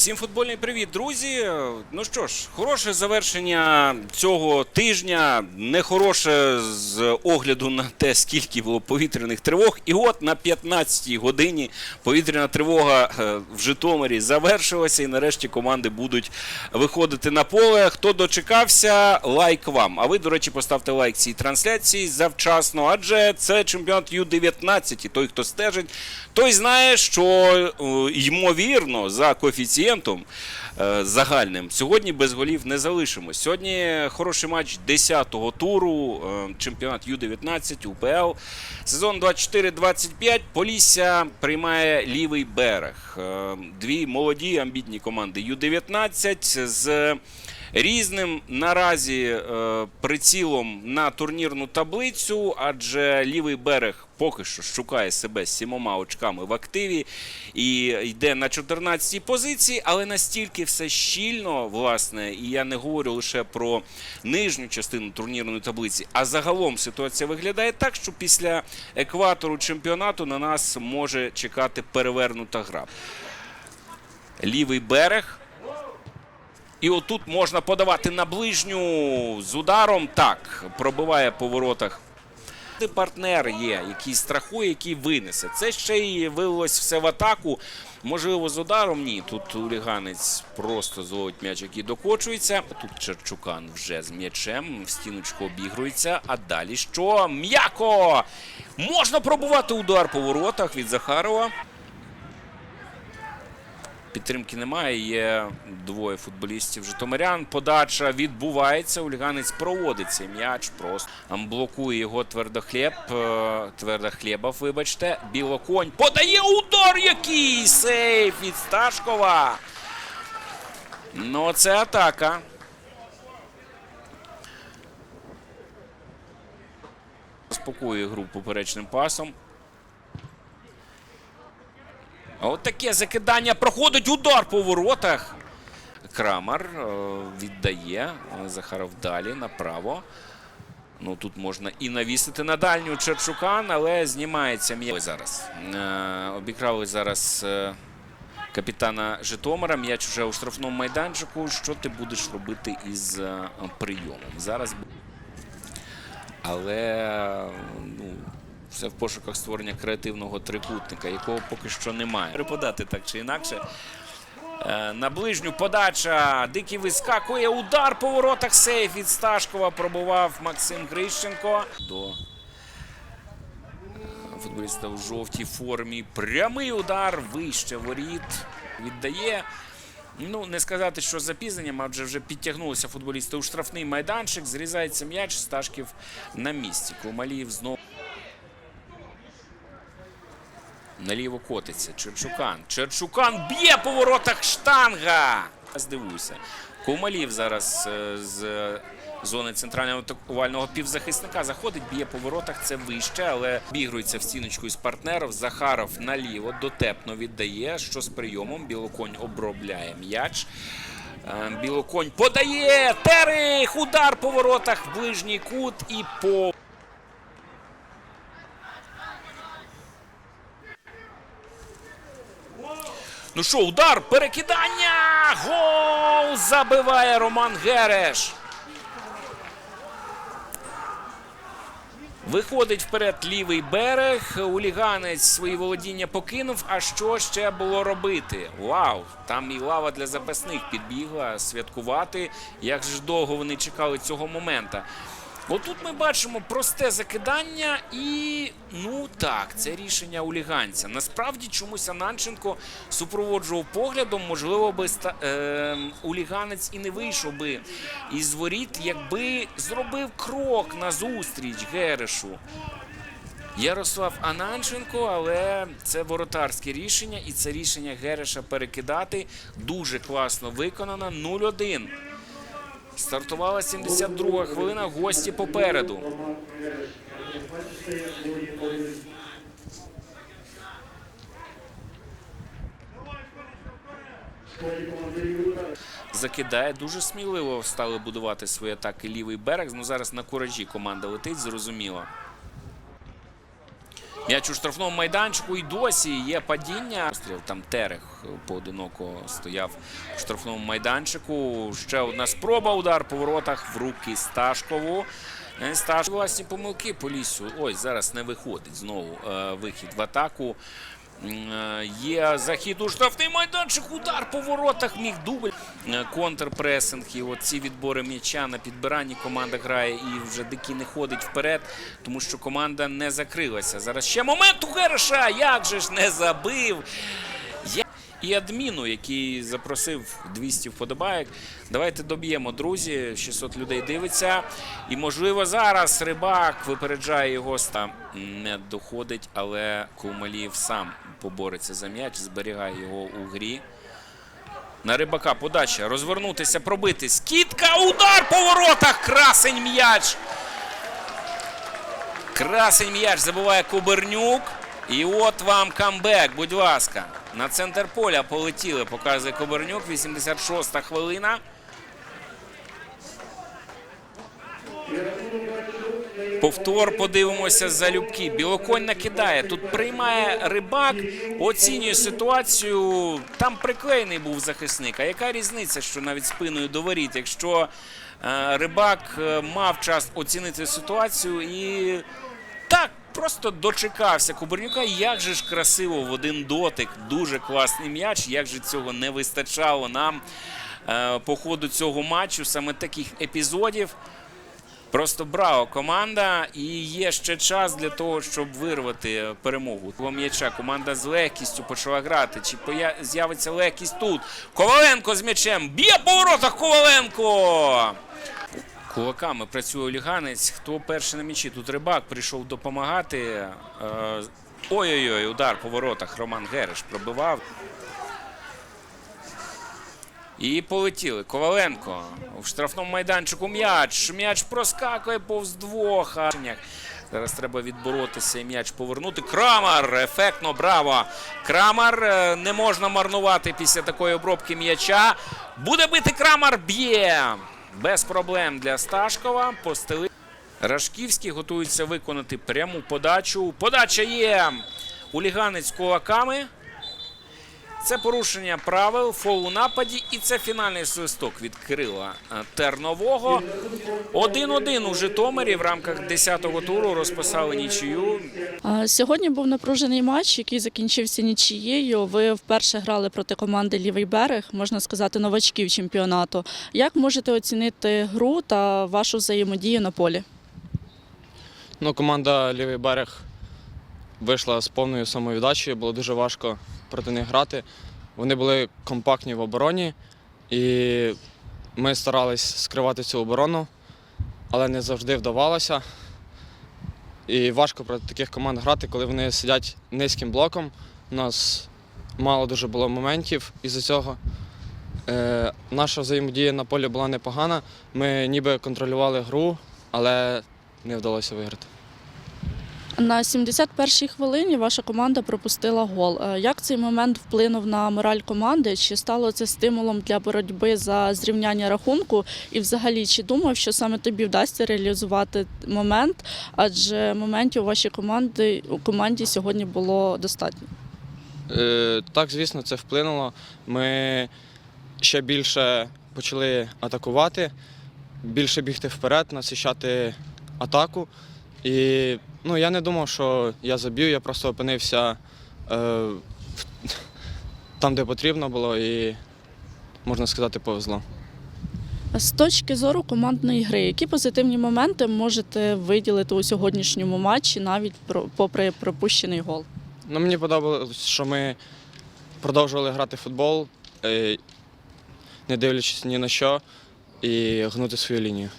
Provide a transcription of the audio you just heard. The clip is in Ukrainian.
Всім футбольний привіт, друзі. Ну що ж, хороше завершення цього тижня, нехороше з огляду на те, скільки було повітряних тривог. І от на 15-й годині повітряна тривога е, в Житомирі завершилася, і нарешті команди будуть виходити на поле. Хто дочекався, лайк вам. А ви, до речі, поставте лайк цій трансляції завчасно, адже це чемпіонат Ю-19. І той, хто стежить, той знає, що е, ймовірно за коефіцієнтом е, загальним сьогодні без голів не залишимось. Сьогодні хороший матч 10-го туру, е, чемпіонат Ю-19 УПЛ. Сезон 24-25. Полісся приймає лівий берег. Е, Дві молоді амбітні команди Ю-19 з різним наразі е, прицілом на турнірну таблицю, адже лівий берег поки що шукає себе з сімома очками в активі і йде на 14-й позиції, але настільки все щільно, власне, і я не говорю лише про нижню частину турнірної таблиці, а загалом ситуація виглядає так, що після екватору чемпіонату на нас може чекати перевернута гра. Лівий берег. І отут можна подавати на ближню з ударом. Так, пробиває по воротах. Партнер є, який страхує, який винесе. Це ще й вилилось все в атаку. Можливо, з ударом ні. Тут уліганець просто зловить м'яч, який докочується. Тут Черчукан вже з м'ячем в стіночку обігрується. А далі що? М'яко! Можна пробувати удар по воротах від Захарова. Підтримки немає. Є двоє футболістів Житомирян. Подача відбувається. Ульганець проводить цей м'яч. Просто блокує його твердохліб. е, Твердохлєбов, вибачте. Білоконь подає удар який! Сейф від Сташкова. Ну, це атака. Спокоює гру поперечним пасом. От таке закидання проходить удар по воротах. Крамар е, віддає. е, Захаров далі направо. Ну тут можна і навісити на дальню Черчукан, але знімається м'яч зараз. Е, обікрали зараз капітана Житомира. М'яч уже у штрафному майданчику. Що ти будеш робити із прийомом? Зараз але ну, все в пошуках створення креативного трикутника, якого поки що немає. Припадати так чи інакше. Е, На ближню подача. Дикий вискакує. Удар по воротах. Сейф від Сташкова пробував Максим Грищенко. До футболіста в жовтій формі. Прямий удар вище воріт. Віддає. Ну, не сказати, що запізненням, адже вже підтягнулися футболісти у штрафний майданчик. Зрізається м'яч, Сташків на місці. Кумаліїв знову. Наліво котиться. Черчукан. Черчукан б'є по воротах штанга. Здивуйся. Кумалів зараз е, з зони центрального атакувального півзахисника заходить, б'є по воротах. Це вище, але бігрується в стіночку із партнерів. Захаров наліво дотепно віддає. Що з прийомом? Білоконь обробляє м'яч. Е, Білоконь подає. Терих! Удар по воротах в ближній кут і по. Ну що, удар, перекидання! Гол! Забиває Роман Гереш. Виходить вперед лівий берег. Уліганець свої володіння покинув. А що ще було робити? Вау! Там і лава для запасних підбігла святкувати. Як ж довго вони чекали цього момента. Отут ми бачимо просте закидання, і ну так, це рішення уліганця. Насправді чомусь Ананченко супроводжував поглядом, можливо, би е, уліганець і не вийшов би із воріт, якби зробив крок назустріч Герешу. Ярослав Ананченко, але це воротарське рішення, і це рішення Гереша перекидати дуже класно виконано. 0-1. Стартувала 72 хвилина. Гості попереду. Закидає дуже сміливо стали будувати свої атаки лівий берег. Ну зараз на куражі команда летить, зрозуміло. М'яч у штрафному майданчику і досі є падіння. Там Терех поодиноко стояв у штрафному майданчику. Ще одна спроба. Удар по воротах в руки Сташкову. Е, Сташ власні помилки по лісу. Ось зараз не виходить знову е, вихід в атаку. Е, Є захід у штрафний майданчик, удар по воротах, міг дубль. Е, Контрпресинг і от ці відбори м'яча на підбиранні команда грає і вже дикі не ходить вперед, тому що команда не закрилася. Зараз ще момент у Гереша, як же ж не забив. І адміну, який запросив 200 вподобайок. Давайте доб'ємо, друзі. 600 людей дивиться. І, можливо, зараз рибак випереджає його. Там не доходить, але Кумалієв сам побореться за м'яч, зберігає його у грі. На рибака подача. Розвернутися, пробити. Скидка, удар по воротах. Красень м'яч. Красень м'яч забуває Кубернюк. І от вам камбек, будь ласка. На центр поля полетіли, показує Кобернюк. 86-та хвилина. Повтор подивимося за любки. Білоконь накидає. Тут приймає рибак, оцінює ситуацію. Там приклеєний був захисник. А яка різниця, що навіть спиною до воріт? Якщо е, рибак е, мав час оцінити ситуацію і так просто дочекався Кубернюка. Як же ж красиво в один дотик. Дуже класний м'яч. Як же цього не вистачало нам е, по ходу цього матчу, саме таких епізодів. Просто браво команда, і є ще час для того, щоб вирвати перемогу. Того м'яча команда з легкістю почала грати. Чи з'явиться легкість тут? Коваленко з м'ячем. Б'є по воротах Коваленко! Кулаками працює Оліганець. Хто перший на м'ячі? Тут рибак прийшов допомагати. Е, Ой-ой-ой, удар по воротах. Роман Гереш пробивав. І полетіли. Коваленко в штрафному майданчику м'яч. М'яч проскакує повз двох. Зараз треба відборотися і м'яч повернути. Крамар! Ефектно, браво! Крамар е, не можна марнувати після такої обробки м'яча. Буде бити Крамар, б'є! Без проблем для Сташкова. Постели. Рашківський готується виконати пряму подачу. Подача є. Уліганець кулаками. Це порушення правил, фол у нападі, і це фінальний свисток від Кирила е, Тернового. 1-1 у Житомирі в рамках 10-го туру розписали нічию. Сьогодні був напружений матч, який закінчився нічією. Ви вперше грали проти команди Лівий берег, можна сказати, новачків чемпіонату. Як можете оцінити гру та вашу взаємодію на полі? Ну, команда Лівий берег вийшла з повною самовіддачею, було дуже важко проти них грати. Вони були компактні в обороні, і ми старались скривати цю оборону, але не завжди вдавалося. І важко проти таких команд грати, коли вони сидять низьким блоком. У нас мало дуже було моментів із-за цього. Е, наша взаємодія на полі була непогана. Ми ніби контролювали гру, але не вдалося виграти. На 71-й хвилині ваша команда пропустила гол. Е, Як цей момент вплинув на мораль команди? Чи стало це стимулом для боротьби за зрівняння рахунку? І взагалі, чи думав, що саме тобі вдасться реалізувати момент? Адже моментів у вашій команді у команді сьогодні було достатньо. Е, так, звісно, це вплинуло. Ми ще більше почали атакувати, більше бігти вперед, насищати атаку. І ну, я не думав, що я заб'ю, я просто опинився е, там, де потрібно було, і можна сказати, повезло. З точки зору командної гри, які позитивні моменти можете виділити у сьогоднішньому матчі, навіть попри пропущений гол? Ну, мені подобалось, що ми продовжували грати в футбол, е, не дивлячись ні на що, і гнути свою лінію.